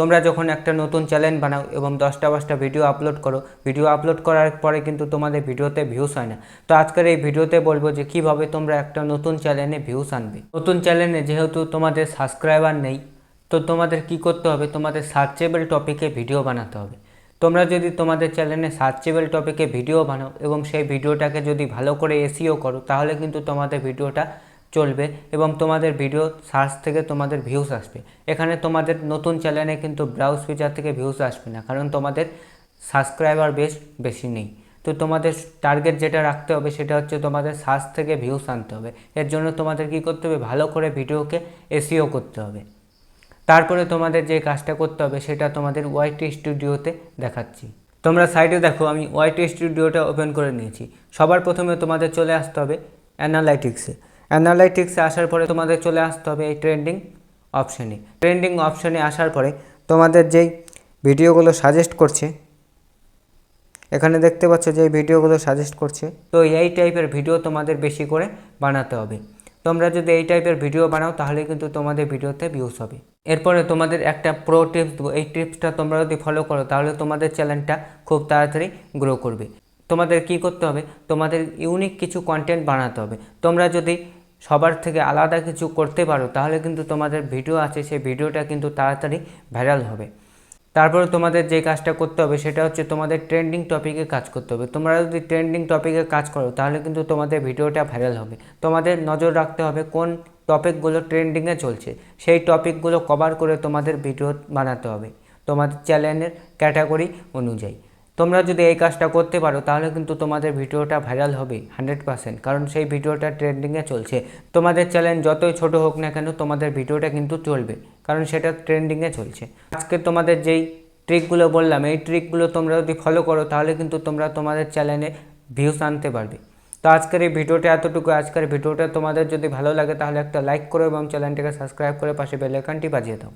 তোমরা যখন একটা নতুন চ্যানেল বানাও এবং দশটা পাঁচটা ভিডিও আপলোড করো ভিডিও আপলোড করার পরে কিন্তু তোমাদের ভিডিওতে ভিউস হয় না। তো আজকের এই ভিডিওতে বলব যে কীভাবে তোমরা একটা নতুন চ্যানেলে ভিউস আনবে। নতুন চ্যানেলে যেহেতু তোমাদের সাবস্ক্রাইবার নেই, তো তোমাদের কি করতে হবে? তোমাদের সার্চেবল টপিকে ভিডিও বানাতে হবে। তোমরা যদি তোমাদের চ্যানেলে সার্চেবল টপিকে ভিডিও বানাও এবং সেই ভিডিওটাকে যদি ভালো করে এসিও করো, তাহলে কিন্তু তোমাদের ভিডিওটা চলবে এবং তোমাদের ভিডিও সার্চ থেকে তোমাদের ভিউস আসবে। এখানে তোমাদের নতুন চ্যানেলে কিন্তু ব্রাউজ ফিচার থেকে ভিউস আসবে না, কারণ তোমাদের সাবস্ক্রাইবার বেশ বেশি নেই। তো তোমাদের টার্গেট যেটা রাখতে হবে সেটা হচ্ছে তোমাদের সার্চ থেকে ভিউস আনতে হবে। এর জন্য তোমাদের কি করতে হবে? ভালো করে ভিডিওকে এসিও করতে হবে। তারপরে তোমাদের যে কাজটা করতে হবে সেটা তোমাদের ওয়াইটি স্টুডিওতে দেখাচ্ছি। তোমরা সাইডে দেখো, আমি ওয়াইটি স্টুডিওটা ওপেন করে নিয়েছি। সবার প্রথমে তোমাদের চলে আসতে হবে অ্যানালাইটিক্সে অ্যানালাইটিক্সে আসার পরে তোমাদের চলে আসতে হবে এই ট্রেন্ডিং অপশানে ট্রেন্ডিং অপশানে আসার পরে তোমাদের যেই ভিডিওগুলো সাজেস্ট করছে, এখানে দেখতে পাচ্ছ যে ভিডিওগুলো সাজেস্ট করছে, তো এই টাইপের ভিডিও তোমাদের বেশি করে বানাতে হবে। তোমরা যদি এই টাইপের ভিডিও বানাও, তাহলে কিন্তু তোমাদের ভিডিওতে ভিউস হবে। এরপরে তোমাদের একটা প্রো টিপস দেবো। এই টিপসটা তোমরা যদি ফলো করো, তাহলে তোমাদের চ্যানেলটা খুব তাড়াতাড়ি গ্রো করবে। তোমাদের কি করতে হবে? তোমাদের ইউনিক কিছু কন্টেন্ট বানাতে হবে। তোমরা যদি সবার থেকে আলাদা কিছু করতে পারো, তাহলে কিন্তু তোমাদের ভিডিও আছে, সেই ভিডিওটা কিন্তু তাড়াতাড়ি ভাইরাল হবে। তারপরে তোমাদের যে কাজটা করতে হবে, সেটা হচ্ছে তোমাদের ট্রেন্ডিং টপিকে কাজ করতে হবে। তোমরা যদি ট্রেন্ডিং টপিকে কাজ করো, তাহলে কিন্তু তোমাদের ভিডিওটা ভাইরাল হবে। তোমাদের নজর রাখতে হবে কোন টপিকগুলো ট্রেন্ডিংয়ে চলছে, সেই টপিকগুলো কভার করে তোমাদের ভিডিও বানাতে হবে, তোমাদের চ্যানেলের ক্যাটাগরি অনুযায়ী। তোমরা যদি এই কাজটা করতে পারো, তাহলে কিন্তু তোমাদের ভিডিওটা ভাইরাল হবে হান্ড্রেড পার্সেন্ট। কারণ সেই ভিডিওটা ট্রেন্ডিংয়ে চলছে। তোমাদের চ্যানেল যতই ছোট হোক না কেন, তোমাদের ভিডিওটা কিন্তু চলবে। কারণ সেটা ট্রেন্ডিংয়ে চলছে। আজকে তোমাদের যেই ট্রিকগুলো বললাম, এই ট্রিকগুলো তোমরা যদি ফলো করো, তাহলে কিন্তু তোমরা তোমাদের চ্যানেলে ভিউস আনতে পারবে। তো আজকের এই ভিডিওটা এতটুকু। আজকের ভিডিওটা তোমাদের যদি ভালো লাগে, তাহলে একটা লাইক করো এবং চ্যানেলটাকে সাবস্ক্রাইব করে পাশে বেল আইকনটি বাজিয়ে দাও।